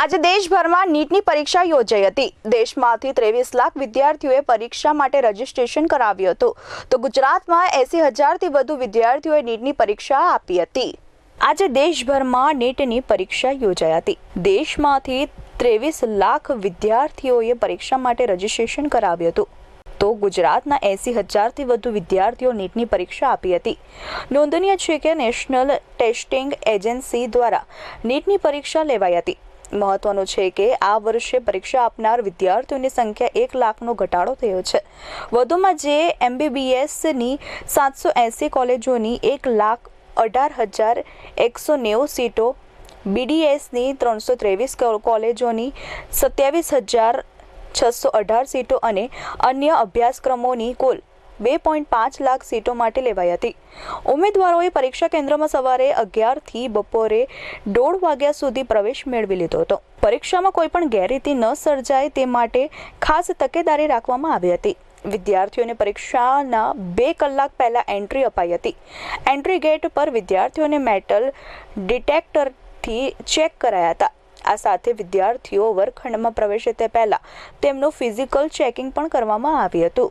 આજે દેશભરમાં નીટની પરીક્ષા યોજાઈ હતી. દેશમાંથી ત્રેવીસ લાખ વિદ્યાર્થીઓએ પરીક્ષા માટે રજીસ્ટ્રેશન કરાવ્યું હતું. તો ગુજરાતમાં એસી હજારથી વધુ વિદ્યાર્થીઓએ નીટની પરીક્ષા આપી હતી. આજે દેશભરમાં નીટની પરીક્ષા યોજાઈ હતી. દેશમાંથી ત્રેવીસ લાખ વિદ્યાર્થીઓએ પરીક્ષા માટે રજીસ્ટ્રેશન કરાવ્યું હતું. તો ગુજરાતના એસી હજારથી વધુ વિદ્યાર્થીઓ નીટની પરીક્ષા આપી હતી. નોંધનીય છે કે નેશનલ ટેસ્ટિંગ એજન્સી દ્વારા નીટની પરીક્ષા લેવાઈ હતી. મહત્વનું છે કે આ વર્ષે પરીક્ષા આપનાર વિદ્યાર્થીઓની સંખ્યા એક લાખનો ઘટાડો થયો છે. વધુમાં જે એમબીબીએસની સાતસો એંસી કોલેજોની એક લાખ અઢાર હજાર એકસો નેવું સીટો બીડીએસની ત્રણસો ત્રેવીસ કોલેજોની સત્યાવીસ હજાર છસો અઢાર સીટો અને અન્ય અભ્યાસક્રમોની કુલ બે પોઈન્ટ પાંચ લાખ સીટો માટે લેવાઈ હતી. ઉમેદવારોએ પરીક્ષા કેન્દ્રમાં સવારે અગિયારથી બપોરે દોઢ વાગ્યા સુધી પ્રવેશ મેળવી લીધો હતો. પરીક્ષામાં કોઈ પણ ગેરરીતિ ન સર્જાય તે માટે ખાસ તકેદારી રાખવામાં આવી હતી. વિદ્યાર્થીઓને પરીક્ષાના બે કલાક પહેલા એન્ટ્રી અપાઈ હતી. એન્ટ્રી ગેટ પર વિદ્યાર્થીઓને મેટલ ડિટેક્ટરથી ચેક કરાયા હતા. આ સાથે વિદ્યાર્થીઓ વર્ગખંડમાં પ્રવેશે તે પહેલા તેમનું ફિઝિકલ ચેકિંગ પણ કરવામાં આવ્યું હતું.